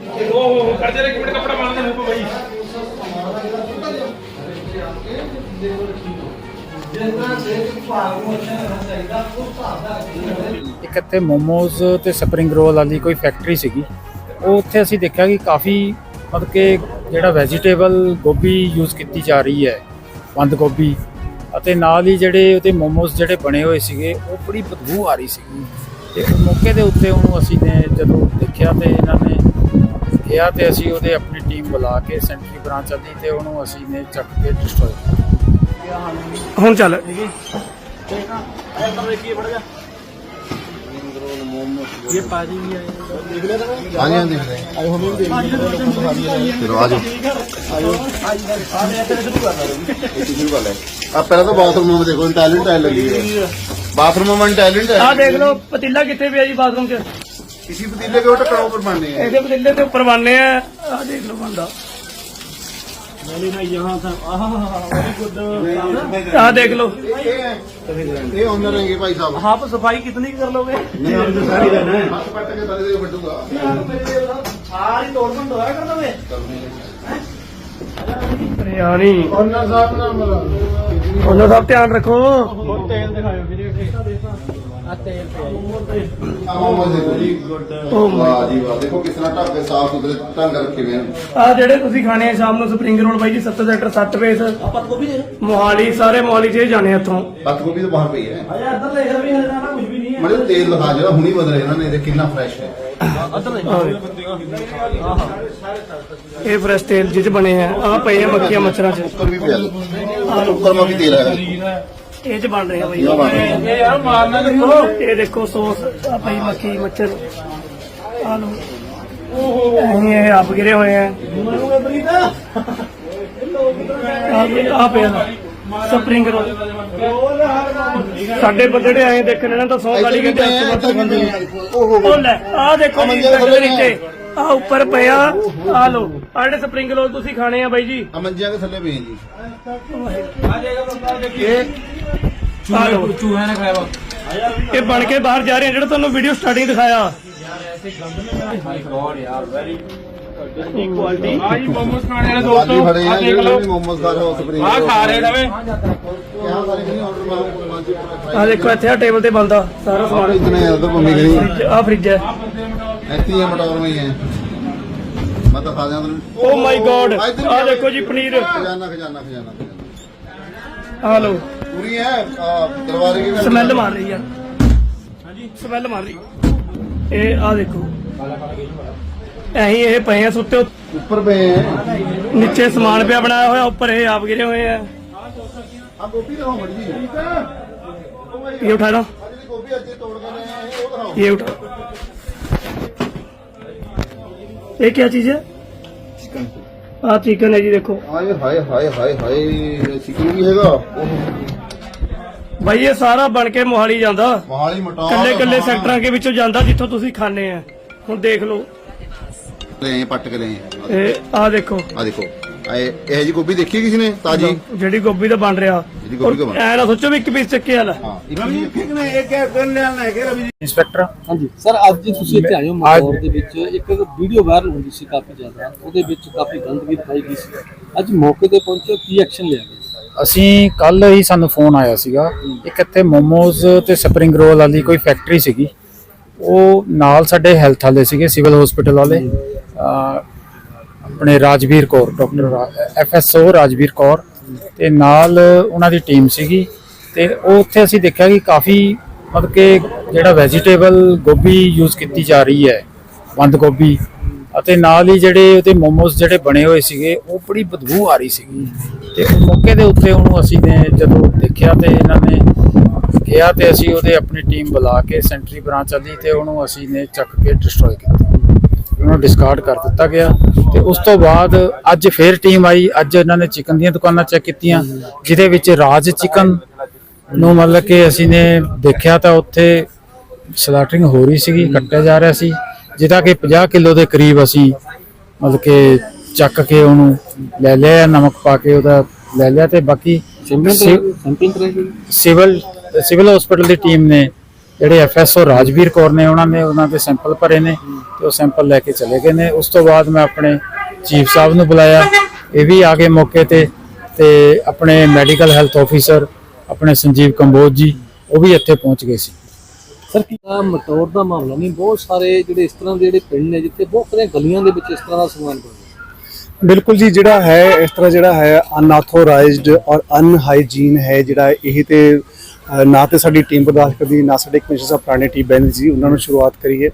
ਉਹ ਕਰਦੇ ਰਹੇ ਕਿ ਮਿੰਟ ਕੱਪੜਾ ਪਾਣ ਦੇ ਮੂੰਹ ਇੱਕ ਇੱਥੇ ਮੋਮੋਜ਼ ਤੇ ਸਪਰਿੰਗ ਰੋਲ ਵਾਲੀ ਕੋਈ ਫੈਕਟਰੀ ਸੀਗੀ। ਉਹ ਉੱਥੇ ਅਸੀਂ ਦੇਖਿਆ ਕਿ ਕਾਫੀ ਮਤਲਬ ਕਿ ਜਿਹੜਾ ਵੈਜੀਟੇਬਲ ਗੋਭੀ ਯੂਜ਼ ਕੀਤੀ ਜਾ ਰਹੀ ਹੈ, ਬੰਦ ਗੋਭੀ। ਅਤੇ ਨਾਲ ਹੀ ਜਿਹੜੇ ਉਹਦੇ ਮੋਮੋਜ਼ ਜਿਹੜੇ ਬਣੇ ਹੋਏ ਸੀਗੇ, ਉਹ ਬੜੀ ਬਦਬੂ ਆ ਰਹੀ ਸੀਗੀ। ਤੇ ਮੌਕੇ ਦੇ ਉੱਤੇ ਉਹਨੂੰ ਅਸੀਂ ਨੇ ਜਦੋਂ ਦੇਖਿਆ ਤੇ ਇਹਨਾਂ ਨੇ ਕਿਹਾ ਤੇ ਅਸੀਂ ਉਹਦੇ ਆਪਣੀ ਟੀਮ ਬੁਲਾ ਕੇ ਸੈਂਟਰੀ ਬ੍ਰਾਂਚ ਵਾਲੀ ਤੇ ਉਹਨੂੰ ਅਸੀਂ ਨੇ ਚੱਕ ਕੇ ਡਿਸਟਰੋਏ ਹੁਣ ਚੱਲ। ਹਾਂਜੀ ਹਾਂਜੀ। ਆਏ ਹੋਣੇ ਵੀ ਚਲੋ ਆ। ਜਾਓ ਇਹ ਸ਼ੁਰੂ ਕਰ ਲੈ ਆ ਪਹਿਲਾਂ ਤਾਂ ਬਾਥਰੂਮ ਵਿੱਚ ਦੇਖੋ ਟੈਲੈਂਟ ਹੈ ਲੱਗੀ ਹੈ। ਬਾਥਰੂਮ ਵਿੱਚ ਟੈਲੈਂਟ ਹੈ ਆ ਦੇਖ ਲਓ ਪਤੀਲਾ ਕਿੱਥੇ ਪਿਆ ਜੀ ਬਾਥਰੂਮ 'ਚ? ਕਿਸੇ ਪਤੀਲੇ ਕੇ ਟਕਰਾਉ ਉੱਪਰ ਬਣਨੇ ਹੈ ਇਹਦੇ ਪਤੀਲੇ ਦੇ ਉੱਪਰ ਬਾਨੇ ਆ ਆ ਦੇਖ ਲਓ ਬੰਦਾ ਆ ਦੇਖ ਲਓ ਇਹ ਹੈ ਇਹ ਓਨਰ ਹੈਗੇ ਭਾਈ ਸਾਹਿਬ आप सफाई कितनी कर लोगे ਸਾਰੀ ਰਹਿਣਾ ਹੈ ਹੱਥ ਪੱਟ ਕੇ ਤਲੇ ਦੇ ਵੱਟੂਗਾ सारी तोड़ बंद दोबारा कर दोगे अरे यानी ਓਨਰ ਸਾਹਿਬ ਨਾਲ ਮਿਲਾ ਉਹਨਾਂ ਦਾ ਧਿਆਨ ਰੱਖੋ ਆਹ ਦੇਖੋ ਜੀ My ਵਾਹ ਜੀ ਵਾਹ ਦੇਖੋ ਕਿਸ ਤਰ੍ਹਾਂ ਢੱਕ ਕੇ ਸਾਫ਼ ਸੁਥਰੇ ਢੰਗ ਨਾਲ ਰੱਖੇ ਹੋਏ ਹਨ। ਆ ਜਿਹੜੇ ਤੁਸੀਂ ਖਾਣੇ ਆ ਸ਼ਾਮ ਨੂੰ ਸਪਰਿੰਗ ਰੋਲ ਬਾਈ ਜੀ 7 ਸੈਕਟਰ 7 ਪੇਸ ਆਪਾਂ ਗੋਭੀ ਦੇ ਮੋਹਾਲੀ ਸਾਰੇ ਮੋਹਾਲੀ ਚ ਜਾਣੇ ਇੱਥੋਂ। ਪੱਤ ਗੋਭੀ ਤਾਂ ਬਾਹਰ ਪਈ ਹੈ। ਅਜਾ ਇੱਧਰ ਦੇਖ ਵੀ ਹਲੇ ਨਾ ਕੁਝ ਵੀ ਨਹੀਂ ਹੈ। ਮੜੇ ਤੇਲ ਦਿਖਾ ਜਿਹੜਾ ਹੁਣੀ ਬਦਲ ਰਿਹਾ ਇਹਨਾਂ ਨੇ ਇਹ ਕਿੰਨਾ ਫਰੈਸ਼ ਹੈ। ਇਹ ਫਰੈਸ਼ ਤੇਲ ਜਿਹ ਚ ਬਣੇ ਆ। ਆ ਪਏ ਆ ਮੱਖੀਆਂ ਮੱਛਰਾਂ ਚ। ਉੱਪਰ ਵੀ ਪਿਆ। ਉੱਪਰ ਮਾ ਵੀ ਤੇਲ ਹੈ ਇਹ ਚ ਬਣ ਰਹੇ ਆ ਬਾਈ। ਇਹ ਯਾਰ ਮਾਰਨਾ ਦੇਖੋ ਇਹ ਦੇਖੋ ਸੌਸ ਆ ਮੱਖੀ ਮੱਛਰ ਆ ਲੋ ਇਹ ਇਹ ਆਪ ਗਿਰੇ ਹੋਏ ਆ। ਆ ਪਿਆ ਸਪਰਿੰਗ ਰੋਲ ਸਾਡੇ ਬੰਦੇ ਜਿਹੜੇ ਆਏ ਦੇਖਣ ਇਹਨਾਂ ਤਾਂ 100 ਗਾਲੀ ਘੰਟੇ ਹੱਥ ਬੰਦੇ ਉਹ ਲੈ ਆ ਦੇਖੋ ਜੀ ਨੀਚੇ। ਆ ਉੱਪਰ ਪਿਆ। ਆ ਲੋ ਆ ਜਿਹੜੇ ਸਪਰਿੰਗ ਰੋਲ ਤੁਸੀਂ ਖਾਣੇ ਆ ਬਾਈ ਜੀ। ਆ ਮੰਜਿਆਂ ਦੇ ਥੱਲੇ ਪਏ ਜੀ। ਆ ਲੋ ਚੂਹੇ ਚੂਹੇ ਨੇ ਖਾਇਆ ਵਾ ਇਹ ਬਣ ਕੇ ਬਾਹਰ ਜਾ ਰਿਹਾ ਜਿਹੜਾ ਤੁਹਾਨੂੰ ਵੀਡੀਓ ਸਟਾਰਟਿੰਗ ਦਿਖਾਇਆ। ਮਾਈ ਗੋਡ ਯਾਰ ਵੈਰੀ ਕੁਆਲਿਟੀ ਆਹ ਜੀ ਮੋਮੋਸ ਖਾਣ ਵਾਲੇ ਦੋਸਤੋ ਆਹ ਦੇਖ ਲਓ। ਮੁਹੰਮਦ ਸਰ ਹਾਊਸ ਬਰੀ ਆਹ ਖਾ ਰਹੇ ਨਵੇਂ ਕਿਹਾ ਸਾਰੇ ਨਹੀਂ ਆਰਡਰ ਮਾਰੋ ਆਹ ਦੇਖੋ ਇੱਥੇ ਆ ਟੇਬਲ ਤੇ ਬਲਦਾ ਸਾਰਾ ਸਮਾਨ। ਇਤਨੇ ਆ ਤਾਂ ਭੰਮੀ ਗਈ। ਆਹ ਫ੍ਰਿਜ ਹੈ। ਇੱਥੇ ਹੀ ਮਟੌਰ ਵਿੱਚ ਹੈ ਮੈਂ ਤਾਂ ਖਾ ਜਾਂਦਾ ਓ ਮਾਈ ਗੋਡ ਆਹ ਦੇਖੋ ਜੀ ਪਨੀਰ। ਖਜ਼ਾਨਾ ਖਜ਼ਾਨਾ ਖਜ਼ਾਨਾ। ਆਹ ਲਓ। पूरी है आ, दरबारे की ਸਮੈਲ ਮਾਰ ਰਹੀ ਆ ਹਾਂਜੀ ਸਮੈਲ ਮਾਰ ਰਹੀ ਇਹ ਆ ਦੇਖੋ ਐਹੀ ਇਹ ਪਏ ਆ ਸੁੱਤੇ ਉੱਤੇ। ऊपर पे है ਨੀਚੇ ਸਮਾਨ ਪਿਆ ਬਣਾਇਆ ਹੋਇਆ ਉੱਪਰ ਇਹ ਆਪ ਗਿਰੇ ਹੋਏ ਆ आप गोभी दिखाओ मर्जी ਇਹ ਉਠਾ ਲਓ आज गोभी अच्छे तोड़ कर रहे हैं वो दिखाओ ये उठा ये क्या चीज है ਆ ਚਿਕਨ ਹੈ ਜੀ ਦੇਖੋ। ਹਾਏ ਹਾਏ ਹਾਏ ਹਾਏ ਹਾਏ ਚਿਕਨ ਵੀ ਹੈਗਾ। ਉਹ ਬਾਈ ਇਹ ਸਾਰਾ ਬਣ ਕੇ ਮੋਹਾਲੀ ਜਾਂਦਾ। ਮੋਹਾਲੀ ਮਟਾ ਕੱਲੇ ਕੱਲੇ ਸੈਕਟਰਾਂ ਦੇ ਵਿੱਚੋਂ ਜਾਂਦਾ ਜਿੱਥੋਂ ਤੁਸੀਂ ਖਾਣੇ ਆ। ਹੁਣ ਦੇਖ ਲਓ। ਲੈ ਪੱਟ ਕੇ ਲੈ ਇਹ ਆ ਦੇਖੋ। ਆ ਦੇਖੋ। ਇਹ ਇਹ ਜੀ ਗੋਭੀ ਦੇਖੀ ਕਿਸੇ ਨੇ ਤਾਜੀ? ਜਿਹੜੀ ਗੋਭੀ ਦਾ ਬਣ ਰਿਹਾ। ਐ ਨਾ ਸੋਚੋ ਵੀ ਇੱਕ ਪੀਸ ਚੱਕੇ ਵਾਲਾ। ਹਾਂ ਇੱਕ ਰਵੀ ਜੀ ਕਿਹਨੇ ਇਹ ਕਹਿ ਕਰਨ ਲੈਣਾ ਰਵੀ ਜੀ। ਇੰਸਪੈਕਟਰ ਹਾਂਜੀ ਸਰ ਅੱਜ ਜੀ ਤੁਸੀਂ ਇੱਥੇ ਆਏ ਮਾਹੌਲ ਦੇ ਵਿੱਚ। ਇੱਕ ਵੀਡੀਓ ਵਾਇਰਲ ਹੁੰਦੀ ਸੀ ਕਾਫੀ ਜ਼ਿਆਦਾ। ਉਹਦੇ ਵਿੱਚ ਕਾਫੀ ਗੰਦਗੀ ਦਿਖਾਈ ਗਈ ਸੀ। ਅੱਜ ਮੌਕੇ ਤੇ ਪਹੁੰਚੇ ਕੀ ਐਕਸ਼ਨ ਲਿਆ ਗਿਆ? ਅਸੀਂ ਕੱਲ ਹੀ ਸਾਨੂੰ ਫੋਨ ਆਇਆ ਸੀਗਾ। ਇੱਕ ਇੱਥੇ ਮੋਮੋਜ਼ ਤੇ ਸਪਰਿੰਗ ਰੋਲ ਵਾਲੀ ਕੋਈ ਫੈਕਟਰੀ ਸੀਗੀ। ਉਹ ਨਾਲ ਸਾਡੇ ਹੈਲਥ ਵਾਲੇ ਸੀਗੇ ਸਿਵਲ ਹਸਪੀਟਲ ਵਾਲੇ। ਆਪਣੇ ਰਾਜਵੀਰ ਕੌਰ, ਡਾਕਟਰ ਐਫਐਸਓ ਰਾਜਵੀਰ ਕੌਰ ਤੇ ਨਾਲ ਉਹਨਾਂ ਦੀ ਟੀਮ ਸੀਗੀ ਤੇ ਉਹ ਉੱਥੇ ਅਸੀਂ ਦੇਖਿਆ ਕਿ ਕਾਫੀ ਮਤਲਬ ਕਿ ਜਿਹੜਾ ਵੈਜੀਟੇਬਲ ਗੋਭੀ ਯੂਜ਼ ਕੀਤੀ ਜਾ ਰਹੀ ਹੈ, ਬੰਦ ਗੋਭੀ ਅਤੇ ਨਾਲ ਹੀ ਜਿਹੜੇ ਉਹਦੇ ਮੋਮੋਸ ਜਿਹੜੇ ਬਣੇ ਹੋਏ ਸੀਗੇ, ਉਹ ਬੜੀ ਬਦਬੂ ਆ ਰਹੀ ਸੀਗੀ ਤੇ ਉਹ ਮੌਕੇ ਦੇ ਉੱਤੇ ਉਹਨੂੰ ਅਸੀਂ ਨੇ ਜਦੋਂ ਦੇਖਿਆ ਤੇ ਇਹਨਾਂ ਨੇ ਕਿਹਾ ਤੇ ਅਸੀਂ ਉਹਦੇ ਆਪਣੀ ਟੀਮ ਬੁਲਾ ਕੇ ਸੈਂਟਰੀ ਬ੍ਰਾਂਚ ਵਾਲੀ ਤੇ ਉਹਨੂੰ ਅਸੀਂ ਨੇ ਚੱਕ ਕੇ ਡਿਸਟਰੋਏ ਕੀਤਾ। ਉਹਨੂੰ ਡਿਸਕਾਰਡ ਕਰ ਦਿੱਤਾ ਗਿਆ ਤੇ ਉਸ ਤੋਂ ਬਾਅਦ ਅੱਜ ਫੇਰ ਟੀਮ ਆਈ ਅੱਜ ਇਹਨਾਂ ਨੇ ਚਿਕਨ ਦੀਆਂ ਦੁਕਾਨਾਂ ਚੈੱਕ ਕੀਤੀਆਂ ਜਿਹਦੇ ਵਿੱਚ ਰਾਜ ਚਿਕਨ ਨੂੰ ਮਤਲਬ ਕਿ ਅਸੀਂ ਨੇ ਦੇਖਿਆ ਤਾਂ ਉੱਥੇ ਸਲਾਟਰਿੰਗ ਹੋ ਰਹੀ ਸੀਗੀ ਕੱਟਿਆ ਜਾ ਰਿਹਾ ਸੀ ਜਿਹਦਾ ਕਿ 50 ਕਿਲੋ ਦੇ ਕਰੀਬ ਅਸੀਂ ਮਤਲਬ ਕਿ ਚੱਕ ਕੇ ਉਹਨੂੰ ਲੈ ਲਿਆ ਨਮਕ ਪਾ ਕੇ ਉਹਦਾ ਲੈ ਲਿਆ ਤੇ ਬਾਕੀ ਸਿਵਲ ਸਿਵਲ ਹਸਪੀਟਲ ਦੀ ਟੀਮ ਨੇ ਜਿਹੜੇ ਐਫਐਸਓ ਰਾਜਵੀਰ ਕੌਰ ਨੇ ਉਹਨਾਂ ਨੇ ਉਹਨਾਂ ਦੇ ਸੈਂਪਲ ਭਰੇ ਨੇ ਤੇ ਉਹ ਸੈਂਪਲ ਲੈ ਕੇ ਚਲੇ ਗਏ ਨੇ। ਉਸ ਤੋਂ ਬਾਅਦ ਮੈਂ ਆਪਣੇ ਚੀਫ ਸਾਹਿਬ ਨੂੰ ਬੁਲਾਇਆ। ਇਹ ਵੀ ਆ ਗਏ ਮੌਕੇ ਤੇ ਤੇ ਆਪਣੇ ਮੈਡੀਕਲ ਹੈਲਥ ਆਫੀਸਰ ਆਪਣੇ ਸੰਜੀਵ ਕੰਬੋਜ ਜੀ ਉਹ ਵੀ ਇੱਥੇ ਪਹੁੰਚ ਗਏ ਸੀ। ਸਰ ਕੀ ਆ ਮਟੌਰ ਦਾ ਮਾਮਲਾ ਨਹੀਂ? ਬਹੁਤ ਸਾਰੇ ਜਿਹੜੇ ਇਸ ਤਰ੍ਹਾਂ ਦੇ ਜਿਹੜੇ ਪਿੰਡ ਨੇ ਜਿੱਥੇ ਬਹੁਤ ਸਾਰੀਆਂ ਗਲੀਆਂ ਦੇ ਵਿੱਚ ਇਸ ਤਰ੍ਹਾਂ ਦਾ ਸਮਾਨ ਬਣਦਾ ਬਿਲਕੁਲ ਜੀ ਜਿਹੜਾ ਹੈ ਇਸ ਤਰ੍ਹਾਂ ਜਿਹੜਾ ਹੈ ਅਨਆਥੋਰਾਈਜ਼ਡ ਔਰ ਅਨਹਾਈਜੀਨ ਹੈ ਜਿਹੜਾ ਇਹ ਤੇ ਨਾ ਤੇ ਸਾਡੀ ਟੀਮ ਬਰਦਾਸ਼ਤ ਕਰਦੀ, ਨਾ ਸਾਡੇ ਕਮਿਸ਼ਨ ਸਾਹਿਬ, ਪੁਰਾਣੇ ਟੀਮ ਬੈਨ ਸੀ, ਉਹਨਾਂ ਨੂੰ ਸ਼ੁਰੂਆਤ ਕਰੀਏ।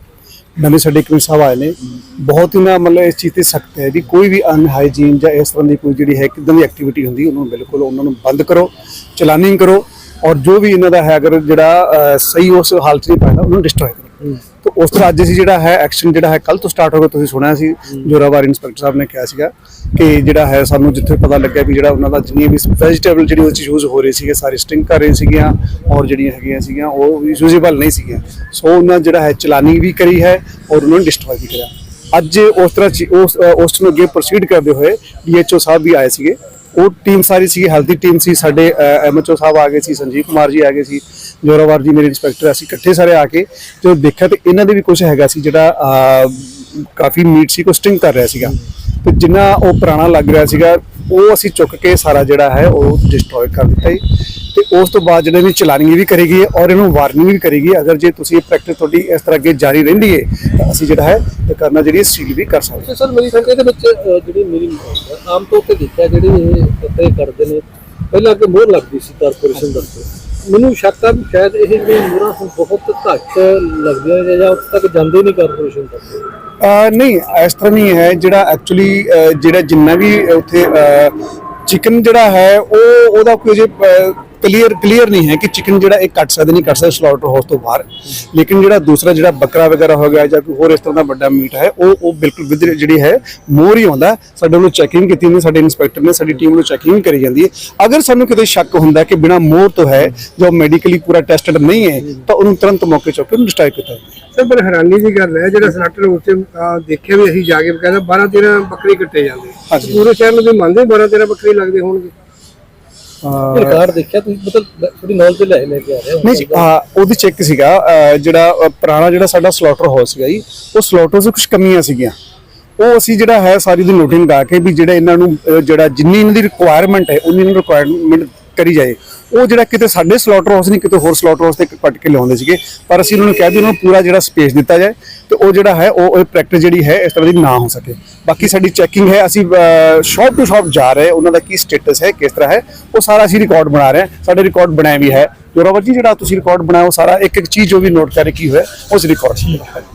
ਨਵੇਂ ਸਾਡੇ ਕਮਿਸ਼ਨ ਸਾਹਿਬ ਆਏ ਨੇ। ਬਹੁਤ ਹੀ ਨਾ ਮਤਲਬ ਇਸ ਚੀਜ਼ ਤੇ ਸਖਤ ਹੈ ਵੀ ਕੋਈ ਵੀ ਅਨਹਾਈਜੀਨ ਜਾਂ ਇਸ ਤਰ੍ਹਾਂ ਦੀ ਕੋਈ ਜਿਹੜੀ ਹੈ, ਕਿਦਾਂ ਦੀ ਐਕਟੀਵਿਟੀ ਹੁੰਦੀ ਉਹਨੂੰ ਬਿਲਕੁਲ ਉਹਨਾਂ ਨੂੰ ਬੰਦ ਕਰੋ ਚਲਾਨਿੰਗ ਕਰੋ ਔਰ ਜੋ ਵੀ ਇਹਨਾਂ ਦਾ ਹੈ, ਅਗਰ ਜਿਹੜਾ ਸਹੀ ਉਸ ਹਾਲਤ 'ਚ ਨਹੀਂ ਪਾਉਂਦਾ ਉਹਨੂੰ ਡਿਸਟਰੋਏ ਕਰੋ। ਤੇ ਉਸ ਤਰ੍ਹਾਂ ਅੱਜ ਅਸੀਂ ਜਿਹੜਾ ਹੈ ਐਕਸ਼ਨ ਜਿਹੜਾ ਹੈ ਕੱਲ ਤੋਂ ਸਟਾਰਟ ਹੋਗਾ ਤੁਸੀਂ ਸੁਣਿਆ ਸੀ ਜੋਰਾਵਰ ਇੰਸਪੈਕਟਰ ਸਾਹਿਬ ਨੇ ਕਿਹਾ ਸੀਗਾ ਕਿ ਜਿਹੜਾ ਹੈ ਸਾਨੂੰ ਜਿੱਥੇ ਪਤਾ ਲੱਗਿਆ ਵੀ ਜਿਹੜਾ ਉਹਨਾਂ ਦਾ ਜਿੰਨੀਆਂ ਵੀ ਵੈਜੀਟੇਬਲ ਜਿਹੜੀ ਉਹ ਚ ਯੂਜ਼ ਹੋ ਰਹੀ ਸੀਗੇ ਸਾਰੇ ਸਟਿੰਗ ਕਰ ਰਹੇ ਸੀਗੀਆਂ ਔਰ ਜਿਹੜੀਆਂ ਹੈਗੀਆਂ ਸੀਗੀਆਂ ਉਹ ਯੂਜ਼ੇਬਲ ਨਹੀਂ ਸੀਗੀਆਂ। ਸੋ ਉਹਨਾਂ ਜਿਹੜਾ ਹੈ ਚਲਾਨੀ ਵੀ ਕਰੀ ਹੈ ਔਰ ਉਹਨਾਂ ਨੂੰ ਡਿਸਟਰੋਏ ਵੀ ਕਰਿਆ। ਅੱਜ ਉਸ ਤਰ੍ਹਾਂ ਚੀ- ਉਸ ਉਸ ਨੂੰ ਅੱਗੇ ਪ੍ਰੋਸੀਡ ਕਰਦੇ ਹੋਏ ਡੀਐਚਓ ਸਾਹਿਬ ਵੀ ਆਏ ਸੀਗੇ। ਉਹ ਟੀਮ ਸਾਰੀ ਸੀਗੀ ਹੈਲਥੀ ਟੀਮ ਸੀ ਸਾਡੇ ਐਮਐਚਓ ਸਾਹਿਬ ਆ ਗਏ ਸੀ ਸੰਜੀਵ ਕੁਮਾਰ ਜੀ ਆ ਗਏ ਸੀ ਜੋਰਾਵਰ ਜੀ ਮੇਰੇ ਇੰਸਪੈਕਟਰ ਅਸੀਂ ਇਕੱਠੇ ਸਾਰੇ ਆ ਕੇ ਜਦੋਂ ਦੇਖਿਆ ਤੇ ਇਹਨਾਂ ਦੇ ਵੀ ਕੁਝ ਹੈਗਾ ਸੀ ਜਿਹੜਾ ਕਾਫੀ ਮੀਟ ਸੀ ਕੋ ਸਟਿੰਗ ਕਰ ਰਿਹਾ ਸੀਗਾ। ਤੇ ਜਿੰਨਾ ਉਹ ਪੁਰਾਣਾ ਲੱਗ ਰਿਹਾ ਸੀਗਾ, ਉਹ ਅਸੀਂ ਚੁੱਕ ਕੇ ਸਾਰਾ ਜਿਹੜਾ ਹੈ, ਉਹ ਡਿਸਟਰੋਏ ਕਰ ਦਿੱਤਾ ਜੀ। ਤੇ ਉਸ ਤੋਂ ਬਾਅਦ ਜਿਹੜੇ ਨੇ ਚਲਾਨੀ ਵੀ ਕਰੇਗੀ ਔਰ ਇਹਨੂੰ ਵਾਰਨਿੰਗ ਵੀ ਕਰੇਗੀ ਅਗਰ ਜੇ ਤੁਸੀਂ ਇਹ ਪ੍ਰੈਕਟਿਸ ਤੁਹਾਡੀ ਇਸ ਤਰ੍ਹਾਂ ਅੱਗੇ ਜਾਰੀ ਰਹਿੰਦੀ ਹੈ, ਤਾਂ ਅਸੀਂ ਜਿਹੜਾ ਹੈ, ਇਹ ਕਰਨਾ ਜਿਹੜੀ ਸੀਲ ਵੀ ਕਰ ਸਕਦੇ ਹਾਂ। ਸਰ, ਮੇਰੀ ਸਮਝ ਇਹਦੇ ਵਿੱਚ ਜਿਹੜੀ ਮੇਰੀ ਆਮ ਤੌਰ ਤੇ ਦੇਖਿਆ ਜਿਹੜੇ ਇਹ ਕਰਦੇ ਨੇ, ਪਹਿਲਾਂ ਅੱਗੇ ਮੋਹਰ ਲੱਗਦੀ ਸੀ ਕਾਰਪੋਰੇਸ਼ਨ ਦੇ ਮੈਨੂੰ ਸ਼ੱਕ ਆ ਵੀ ਸ਼ਾਇਦ ਇਹ ਜਿਹੜੀ ਮੋਹਰਾਂ ਹੁਣ ਬਹੁਤ ਘੱਟ ਲੱਗਦੀਆਂ ਨੇ ਜਾਂ ਉੱਥੇ ਤੱਕ ਜਾਂਦੇ ਨਹੀਂ ਕਾਰਪੋਰੇਸ਼ਨ ਤੱਕ। ਅਹ ਨਹੀਂ, ਇਸ ਤਰ੍ਹਾਂ ਨਹੀਂ ਹੈ ਜਿਹੜਾ ਐਕਚੁਅਲੀ ਜਿਹੜਾ ਜਿੰਨਾ ਵੀ ਉੱਥੇ ਚਿਕਨ ਜਿਹੜਾ ਹੈ, ਉਹ ਉਹਦਾ ਕੋਈ ਜੇ ਕਲੀਅਰ ਕਲੀਅਰ ਨਹੀਂ ਹੈ ਕਿ ਚਿਕਨ ਜਿਹੜਾ ਇਹ ਕੱਟ ਸਕਦੇ ਨਹੀਂ ਕੱਟ ਸਕਦੇ ਸਲਾਟਰ ਹਾਊਸ ਤੋਂ ਬਾਹਰ ਲੇਕਿਨ ਜਿਹੜਾ ਦੂਸਰਾ ਜਿਹੜਾ ਬੱਕਰਾ ਵਗੈਰਾ ਹੋ ਗਿਆ ਜਾਂ ਕੋਈ ਹੋਰ ਇਸ ਤਰ੍ਹਾਂ ਦਾ ਵੱਡਾ ਮੀਟ ਹੈ ਉਹ ਉਹ ਬਿਲਕੁਲ ਵਿਦ ਜਿਹੜੀ ਹੈ ਮੋਰ ਹੀ ਆਉਂਦਾ। ਸਾਡੇ ਵੱਲੋਂ ਚੈਕਿੰਗ ਕੀਤੀ ਜਾਂਦੀ ਸਾਡੇ ਇੰਸਪੈਕਟਰ ਨੇ ਸਾਡੀ ਟੀਮ ਵੱਲੋਂ ਚੈਕਿੰਗ ਕਰੀ ਜਾਂਦੀ ਹੈ। ਅਗਰ ਸਾਨੂੰ ਕਿਤੇ ਸ਼ੱਕ ਹੁੰਦਾ ਕਿ ਬਿਨਾ ਮੋਰ ਤੋਂ ਹੈ ਜੋ ਮੈਡੀਕਲੀ ਪੂਰਾ ਟੈਸਟਡ ਨਹੀਂ ਹੈ ਤਾਂ ਉਹਨੂੰ ਤੁਰੰਤ ਮੌਕੇ ਚੁੱਕ ਉਹਨੂੰ ਡਿਸਟ੍ਰਾਈ ਕੀਤਾ ਸਰ ਪਰ ਹੈਰਾਨੀ ਦੀ ਗੱਲ ਹੈ ਜਿਹੜਾ ਸਲਾਟਰ ਹਾਊਸ ਤੇ ਦੇਖਿਆ ਵੀ ਅਸੀਂ ਜਾ ਕੇ ਕਹਿੰਦਾ 12 13 ਬੱਕਰੀ ਕੱਟੇ ਜਾਂਦੇ। ਪੂਰੇ ਸ਼ਹਿਰ ਨੂੰ ਵੀ ਮੰਨਦੇ 12 13 ਬੱਕਰੀ ਲੱਗਦੇ ਹੋਣਗੇ। ਰਿਕਾਰਡ ਦੇਖਿਆ ਤੁਸੀਂ? ਮਤਲਬ ਥੋੜੀ ਨੌਲੇਜ ਲੈ ਲੈ ਕੇ ਆ ਰਹੇ ਹੋ। ਨਹੀਂ ਹਾਂ ਉਹਦੀ ਚੈੱਕ ਸੀਗਾ ਜਿਹੜਾ ਪੁਰਾਣਾ ਜਿਹੜਾ ਸਾਡਾ ਸਲਾਟਰ ਹਾਊਸ ਸੀਗਾ ਜੀ ਉਹ ਸਲਾਟਰ 'ਚ ਕੁਝ ਕਮੀਆਂ ਸੀਗੀਆਂ। ਉਹ ਅਸੀਂ ਜਿਹੜਾ ਹੈ ਸਾਰੀ ਦੀ ਨੋਟਿੰਗ ਕੇ ਵੀ ਜਿਹੜਾ ਇਹਨਾਂ ਨੂੰ ਜਿਹੜਾ ਜਿੰਨੀ ਇਹਨਾਂ ਦੀ ਰਿਕੁਆਇਰਮੈਂਟ ਹੈ ਉਨੀ ਇਹਨਾਂ ਰਿਕੁਆਇਰਮੈਂਟ ਕਰੀ ਜਾਏ। ਉਹ ਜਿਹੜਾ ਕਿਤੇ ਸਾਡੇ ਸਲਾਟਰ ਹਾਊਸ ਨਹੀਂ, ਕਿਤੇ ਹੋਰ ਸਲਾਟਰ ਹਾਊਸ ਤੇ ਕੱਟ ਕੇ ਲਿਆਉਂਦੇ ਸੀਗੇ। ਪਰ ਅਸੀਂ ਉਹਨਾਂ ਨੂੰ ਕਿਹਾ ਵੀ ਉਹਨਾਂ ਨੂੰ ਪੂਰਾ ਜਿਹੜਾ ਸਪੇਸ ਦਿੱਤਾ ਜਾਏ ਤੇ ਉਹ ਜਿਹੜਾ ਹੈ, ਉਹ ਉਹ ਪ੍ਰੈਕਟਿਸ ਜਿਹੜੀ ਹੈ, ਇਸ ਤਰ੍ਹਾਂ ਦੀ ਨਾ ਹੋ ਸਕੇ। ਬਾਕੀ ਸਾਡੀ ਚੈਕਿੰਗ ਹੈ, ਅਸੀਂ ਸ਼ਾਪ ਟੂ ਸ਼ਾਪ ਜਾ ਰਹੇ ਉਹਨਾਂ ਦਾ ਕੀ ਸਟੇਟਸ ਹੈ, ਕਿਸ ਤਰ੍ਹਾਂ ਹੈ, ਉਹ ਸਾਰਾ ਅਸੀਂ ਰਿਕਾਰਡ ਬਣਾ ਰਹੇ ਹਾਂ। ਸਾਡੇ ਰਿਕਾਰਡ ਬਣਾਇਆ ਵੀ ਹੈ। ਜੋਰਾਵਰ ਜੀ, ਜਿਹੜਾ ਤੁਸੀਂ ਰਿਕਾਰਡ ਬਣਾਇਆ, ਉਹ ਸਾਰਾ ਇੱਕ ਇੱਕ ਚੀਜ਼ ਜੋ ਵੀ ਨੋਟ ਕਰਕੇ ਕੀ ਹੋਇਆ ਉਸ ਰਿਕਾਰਡ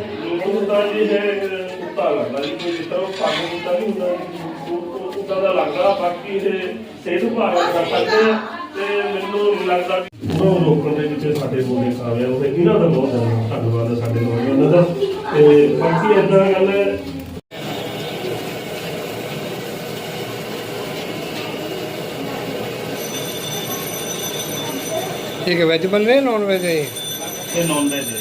ਉਹਦਾ ਜੀ ਇਹ ਕੁੱਤਾ ਲੱਗਦਾ ਜੀ ਕੋਈ ਜਿਸ ਤਰ੍ਹਾਂ ਉਹ ਪੱਗ ਕੁੱਤਾ ਨਹੀਂ ਹੁੰਦਾ ਜੀ, ਉਹ ਕੁੱਤਾ ਦਾ ਲੱਗਦਾ ਬਾਕੀ ਇਹ ਸਿਹਤ ਵਿਭਾਗ ਕਰ ਸਕਦੇ ਆ ਤੇ ਮੈਨੂੰ ਨਹੀਂ ਲੱਗਦਾ ਕਿ ਉਹ ਰੋਕਣ ਦੇ ਵਿੱਚ ਸਾਡੇ ਬੋਲੇ ਕਾਵੇ ਉਹ ਇਹਨਾਂ ਦਾ ਬਹੁਤ ਜ਼ਿਆਦਾ ਧੰਨਵਾਦ ਹੈ ਸਾਡੇ ਨੌਜਵਾਨਾਂ ਦਾ। ਤੇ ਬਾਕੀ ਇਦਾਂ ਗੱਲ ਹੈ। ਠੀਕ ਹੈ ਵੈਜ ਬਣ ਰਹੇ ਨੌਨ ਵੈਜ ਹੈ ਇਹ ਨੌਨ ਵੈਜ ਹੈ।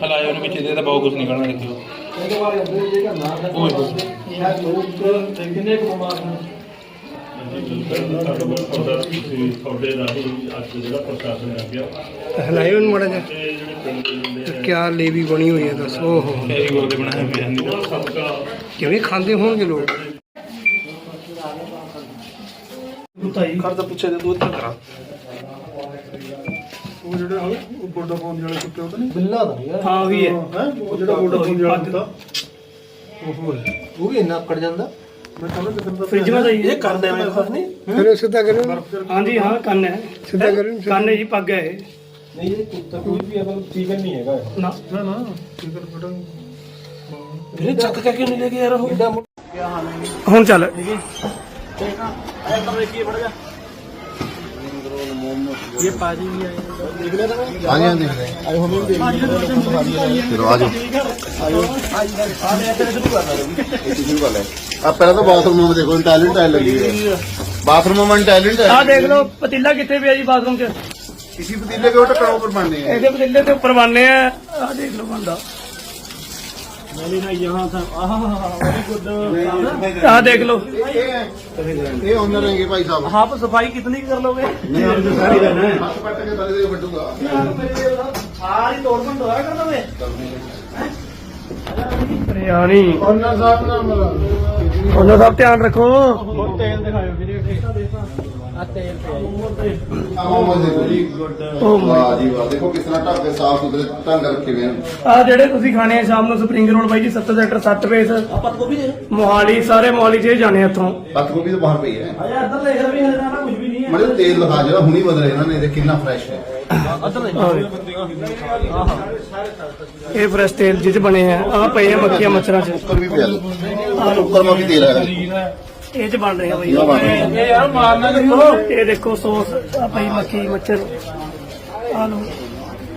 ਹਲਾਇਆ ਉਹਨੂੰ ਵਿੱਚ ਦੇ ਤਾਂ ਬਹੁਤ ਕੁਝ ਨਿਕਲਣਾ ਦੇਖਿਓ ਤੁਹਾਡੇ ਰਾਹੀਂ ਅੱਜ ਜਿਹੜਾ ਪ੍ਰਸ਼ਾਸਨ ਆ ਗਿਆ ਹਲਾਇਓ ਨੂੰ ਮੜਾ ਜਾ ਤੇ ਜਿਹੜੇ ਦੇ ਕਿਆ ਲੇਵੀ ਬਣੀ ਹੋਈ ਹੈ ਦੱਸ। ਓਹੋ। ਕੈਰੀ ਗੋਲ ਦੇ ਹਨ ਉਹਨਾਂ ਸਦਕਾ ਕਿਵੇਂ ਖਾਂਦੇ ਹੋਣਗੇ ਲੋਕ? ਉਹ ਜਿਹੜਾ ਉਹ ਗੋਡਾ ਪਾਉਣ ਵਾਲੇ ਕੁੱਤੇ ਉਹ ਤਾਂ ਨਹੀਂ? ਬਿੱਲਾ ਦਾ ਯਾਰ। ਹਾਂ ਵੀ ਹੈ। ਉਹ ਜਿਹੜਾ ਗੋਡਾ ਪਾਉਣ ਵਾਲਾ ਕੁੱਤਾ। ਉਹ ਵੀ ਇੰਨਾ ਅਕੜ ਜਾਂਦਾ। ਫਿਰ ਸਿੱਧਾ ਕਰੋ। ਹਾਂਜੀ ਹਾਂ ਕੰਨ ਹੈ। ਸਿੱਧਾ ਕਰੋ ਕੰਨ ਹੈ ਜੀ ਪੱਗ ਹੈ ਇਹ। ਨਹੀਂ ਇਹ ਕੁੱਤਾ ਕੋਈ ਵੀ ਅਗਲ ਠੀਕ ਨਹੀਂ ਹੈਗਾ ਨਾ। ਨਾ ਨਾ ਫਿਕਰ ਬਟਾ ਵੀਰੇ ਚੱਕ ਕੇ ਕਿਉਂ ਨਹੀਂ ਲੈ ਕੇ ਯਾਰ ਉਹ? ਹੁਣ ਚੱਲ। ਹਾਂਜੀ ਹਾਂਜੀ। ਆਏ ਹੋਣੇ ਚਲੋ ਆ ਜਾਓ। ਇਹ ਸ਼ੁਰੂ ਕਰ ਲੈ ਆ ਪਹਿਲਾਂ ਤਾਂ ਬਾਥਰੂਮ ਵਿੱਚ ਦੇਖੋ ਟੈਲੈਂਟ ਹੈ ਲੱਗੀ ਹੈ। ਬਾਥਰੂਮ ਵਿੱਚ ਟੈਲੈਂਟ ਹੈ ਆਹ ਦੇਖ ਲਓ ਪਤੀਲਾ ਕਿੱਥੇ ਪਿਆ ਜੀ ਬਾਥਰੂਮ 'ਚ? ਕਿਸੇ ਪਤੀਲੇ ਕੇ ਉੱਤੇ ਕੜਾਉ ਪਰ ਬਣਨੇ ਹੈ ਇਹਦੇ ਪਤੀਲੇ ਤੇ ਉੱਪਰ ਬੰਨੇ ਆ। ਆਹ ਦੇਖ ਲਓ ਬੰਦਾ। ਆਹ ਦੇਖ ਲਓ। ਇਹ ਓਨਰ ਹੈਗੇ ਭਾਈ ਸਾਹਿਬ। ਆਪ ਸਫ਼ਾਈ ਕਿਤਨੀ ਕਰ ਲੋਗੇ ਨਹੀਂ ਆਪ ਜੋ ਸਾਰੀ ਰਹਿਣਾ ਹੈ। ਹੱਥ ਪੱਟ ਕੇ ਤਲੇ ਦੇ ਵੱਡੂਗਾ ਸਾਰੀ ਤੋੜ ਭੰਨ ਦੁਆਰਾ ਕਰ ਦੋਗੇ ਰਿਆਣੀ ਓਨਰ ਸਾਹਿਬ ਨਾਮ ਉਹਨਾਂ ਦਾ ਆਹ ਦੇਖੋ ਜੀ ਉਹ ਵਾਹ ਜੀ ਵਾਹ ਦੇਖੋ ਕਿਸ ਤਰ੍ਹਾਂ ਢੱਕ ਕੇ ਸਾਫ਼ ਸੁਥਰੇ ਢੰਗ ਰੱਖੇ ਹੋਏ ਹਨ ਆ ਜਿਹੜੇ ਤੁਸੀਂ ਖਾਣੇ ਆ ਸ਼ਾਮ ਨੂੰ ਸਪਰਿੰਗ ਰੋਲ ਬਾਈ ਜੀ 7 ਸੈਕਟਰ 7 ਪੇਸ ਆਪਾਂ ਗੋਭੀ ਦੇ ਮੋਹਾਲੀ ਸਾਰੇ ਮੋਹਾਲੀ 'ਚ ਜਾਣੇ ਇੱਥੋਂ। ਪੱਤ ਗੋਭੀ ਤਾਂ ਬਾਹਰ ਪਈ ਹੈ। ਅਜਾ ਇੱਧਰ ਦੇਖ ਲੈ ਵੀ ਹਲੇ ਨਾ ਕੁਝ ਵੀ ਨਹੀਂ ਹੈ। ਮੜੇ ਤੇਲ ਦਿਖਾ ਜਿਹੜਾ ਹੁਣੀ ਬਦਲ ਇਹਨਾਂ ਨੇ ਇਹ ਕਿੰਨਾ ਫਰੈਸ਼ ਹੈ। ਇਹ ਫਰੈਸ਼ ਤੇਲ ਜਿਹ 'ਚ ਬਣੇ ਆ। ਆ ਪਏ ਆ ਮੱਖੀਆਂ ਮੱਛਰਾਂ 'ਚ। ਉੱਪਰ ਵੀ ਪਿਆ। ਆ ਉੱਪਰ ਮਾ ਵੀ ਤੇਲ ਹੈ। ਇਹ 'ਚ ਬਣ ਰਹੇ ਆ ਬਾਈ। ਇਹ ਆ। ਯਾਰ ਮਾਰਨਾ ਦੇਖੋ। ਇਹ ਦੇਖੋ ਸੌਸ ਆ ਮੱਖੀ ਮੱਛਰ ਆ ਲੋ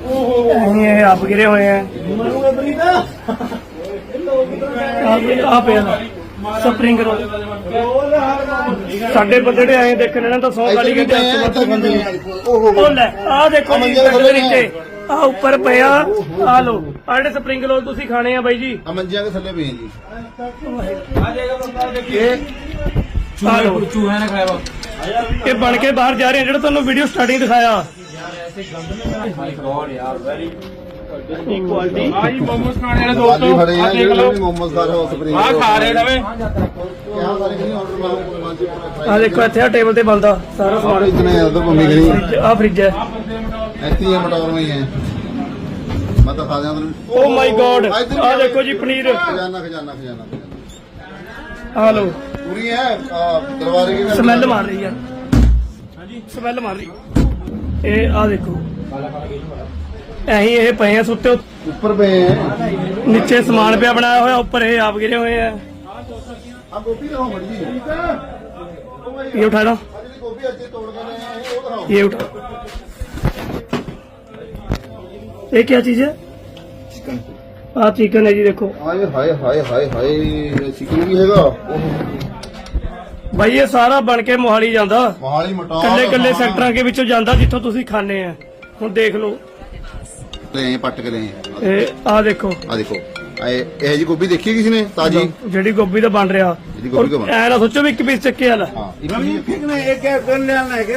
ਇਹ ਇਹ ਆਪ ਗਿਰੇ ਹੋਏ ਆ। ਆ ਪਿਆ ਸਪਰਿੰਗ ਰੋਲ। ਸਾਡੇ ਬੰਦੇ ਜਿਹੜੇ ਆਏ ਦੇਖਣ ਇਹਨਾਂ ਤਾਂ ਸੌ ਗਾਲੀ ਕਹਿੰਦੇ ਆ ਸਭ ਬੰਦੇ ਉਹ ਲੈ ਆ ਦੇਖੋ ਜੀ ਸਾਡੇ ਨੀਚੇ। ਆ ਉੱਪਰ ਪਿਆ ਆ। ਲੋ ਆ ਜਿਹੜੇ ਸਪਰਿੰਗ ਰੋਲ ਤੁਸੀਂ ਖਾਣੇ ਆ ਬਾਈ ਜੀ। ਆ ਮੰਜਿਆਂ ਦੇ ਥੱਲੇ ਪਏ ਜੀ। ਆ ਆ ਲਓ। ਚੂਹਾ ਨਾ ਖਾਇਆ ਇਹ ਬਣ ਕੇ ਬਾਹਰ ਜਾ ਰਹੇ ਆ ਜਿਹੜਾ ਤੁਹਾਨੂੰ ਵੀਡੀਓ ਸਟਾਰਟਿੰਗ ਦਿਖਾਇਆ। ਇਕੁਆਲਿਟੀ ਆਈ ਮੋਮੋਸ ਖਾਣ ਵਾਲੇ ਦੋਸਤੋ। ਆ ਦੇਖ ਲਓ। ਮੁਹੰਮਦ ਸਾਰਾ ਉਸ ਪਰੇ ਆ ਖਾ ਰਹੇ ਨਵੇਂ ਕਿਆ ਬਾਰੇ ਨਹੀਂ ਆਰਡਰ ਮਾਰੋ ਮਾਂਜੀ ਆ ਦੇਖੋ ਇੱਥੇ ਆ ਟੇਬਲ ਤੇ ਬਲਦਾ ਸਾਰਾ ਸਾਰੇ ਇਤਨੇ ਅਦਰ ਮੰਮੀ ਗਣੀ ਆ ਫ੍ਰਿਜ ਹੈ। ਇੱਥੇ ਹੀ ਮਟੌਰ ਹੋਈ ਹੈ ਮੈਂ ਤਾਂ ਖਾ ਦਿਆਂ ਤੈਨੂੰ ਓ ਮਾਈ ਗੋਡ ਆ ਦੇਖੋ ਜੀ ਪਨੀਰ। ਖਜ਼ਾਨਾ ਖਜ਼ਾਨਾ ਖਜ਼ਾਨਾ। ਆ ਲਓ। पूरी है आ, दरबारे की ਸਮੈਲ ਮਾਰ ਰਹੀ ਆ ਹਾਂਜੀ ਸਮੈਲ ਮਾਰ ਰਹੀ ਇਹ ਆ ਦੇਖੋ ਐਹੀ ਇਹ ਪਏ ਆ ਸੁੱਤੇ ਉੱਤੇ। ऊपर पे है ਨੀਚੇ ਸਮਾਨ ਪਿਆ ਬਣਾਇਆ ਹੋਇਆ ਉੱਪਰ ਇਹ ਆਪ ਗਿਰੇ ਹੋਏ ਆ आप गोभी रहो मर्जी ਇਹ ਉਠਾ ਲਓ गोभी अच्छी तोड़ कर रहे हैं वो दिखाओ ये उठा ये क्या चीज है आ चिकन है जी देखो हाय हाय हाय हाय हाय चिकन भी हैगा ਭਾਈ ਇਹ ਸਾਰਾ ਬਣ ਕੇ ਮੋਹਾਲੀ ਜਾਂਦਾ। ਮੋਹਾਲੀ ਮਟਾਉ ਕੱਲੇ ਕੱਲੇ ਸੈਕਟਰਾਂ ਕੇ ਵਿੱਚੋਂ ਜਾਂਦਾ ਜਿੱਥੋਂ ਤੁਸੀਂ ਖਾਨੇ ਆ। ਹੁਣ ਦੇਖ ਲਓ। ਲੈ ਪੱਟ ਕੇ ਲੈ। ਇਹ ਆ ਦੇਖੋ। ਆ ਦੇਖੋ। ਇਹ ਜੀ ਗੋਭੀ ਦੇਖੀ ਕਿਸੇ ਨੇ? ਤਾਜੀ? ਜਿਹੜੀ ਗੋਭੀ ਦਾ ਬਣ ਰਿਹਾ। ਐ ਨਾ ਸੋਚੋ ਵੀ ਇੱਕ ਪੀਸ ਚੱਕੇ ਵਾਲਾ। ਹਾਂ ਇਹ ਵੀ ਫੇਕਣਾ ਇਹ ਕਿਆ ਕਰਨ ਲੈਣਾ ਹੈ ਕਿ